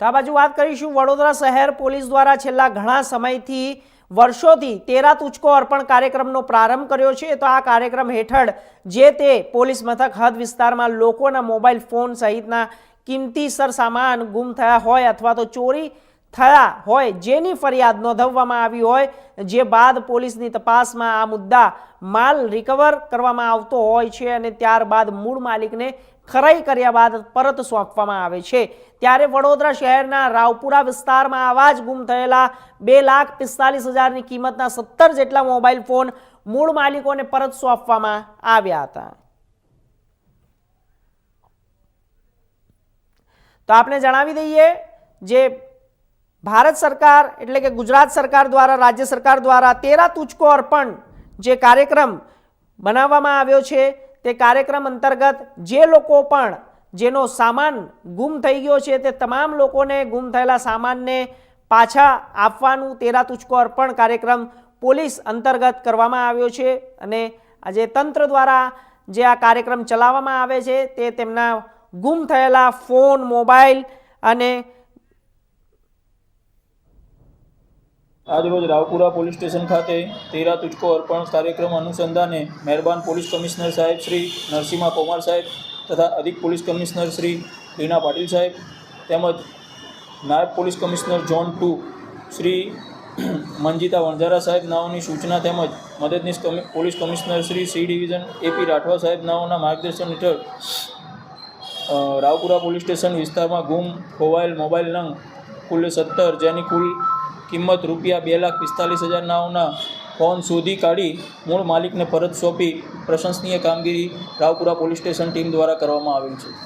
તો આ બાજુ વાત કરીશું વડોદરા શહેર પોલીસ દ્વારા છેલ્લા ઘણા સમયથી વર્ષોથી તેરા તુચકો અર્પણ કાર્યક્રમનો પ્રારંભ કર્યો છે. તો આ કાર્યક્રમ હેઠળ જે તે પોલીસ મથક હદ વિસ્તારમાં લોકોના મોબાઈલ ફોન સહિતના કિંમતી સરસામાન ગુમ થયા હોય અથવા તો ચોરી થયા હોય જેની ફરિયાદ નોંધાવવામાં આવી હોય, જે બાદ પોલીસની તપાસમાં આ મુદ્દા માલ રિકવર કરવામાં આવતો હોય છે અને ત્યારબાદ મૂળ માલિકને ખરાઈ કર્યા બાદ પરત સોંપવામાં આવે છે. ત્યારે વડોદરા શહેરના રાવપુરા વિસ્તારમાં આવા જ ગુમ થયેલા બે લાખ પિસ્તાલીસ હજારની કિંમતના સત્તર જેટલા મોબાઈલ ફોન મૂળ માલિકોને પરત સોંપવામાં આવ્યા હતા. તો આપણે જણાવી દઈએ જે ભારત સરકાર એટલે કે ગુજરાત સરકાર દ્વારા, રાજ્ય સરકાર દ્વારા તેરા તુચકો અર્પણ જે કાર્યક્રમ બનાવવામાં આવ્યો છે તે કાર્યક્રમ અંતર્ગત જે લોકો પણ જેનો સામાન ગુમ થઈ ગયો છે તે તમામ લોકોને ગુમ થયેલા સામાનને પાછા આપવાનું તેરા તુચકો અર્પણ કાર્યક્રમ પોલીસ અંતર્ગત કરવામાં આવ્યો છે અને આજે તંત્ર દ્વારા જે આ કાર્યક્રમ ચલાવવામાં આવે છે તે તેમના ગુમ થયેલા ફોન, મોબાઈલ અને આજરોજ રાવપુરા પોલીસ સ્ટેશન ખાતે તેરા તુચકો અર્પણ કાર્યક્રમ અનુસંધાને મહેરબાન પોલીસ કમિશનર સાહેબ શ્રી નરસિંહા કુમાર સાહેબ તથા અધિક પોલીસ કમિશનર શ્રી રીના પાટીલ સાહેબ તેમજ નાયબ police commissioner zone two Shri Manjita Vanzara સાહેબ નાઓની સૂચના તેમજ મદદનીશ police commissioner Shri C division AP Rathwa સાહેબ નાઓના માર્ગદર્શન હેઠળ રાવપુરા પોલીસ સ્ટેશન વિસ્તારમાં ગુમ ખોવાયેલ મોબાઈલ નંગ કુલ સત્તર, જેની કુલ કિંમત રૂપિયા બે લાખ પિસ્તાલીસ હજાર નાઓના ફોન શોધી કાઢી મૂળ માલિકને પરત સોંપી પ્રશંસનીય કામગીરી રાવપુરા પોલીસ સ્ટેશન ટીમ દ્વારા કરવામાં આવેલ છે.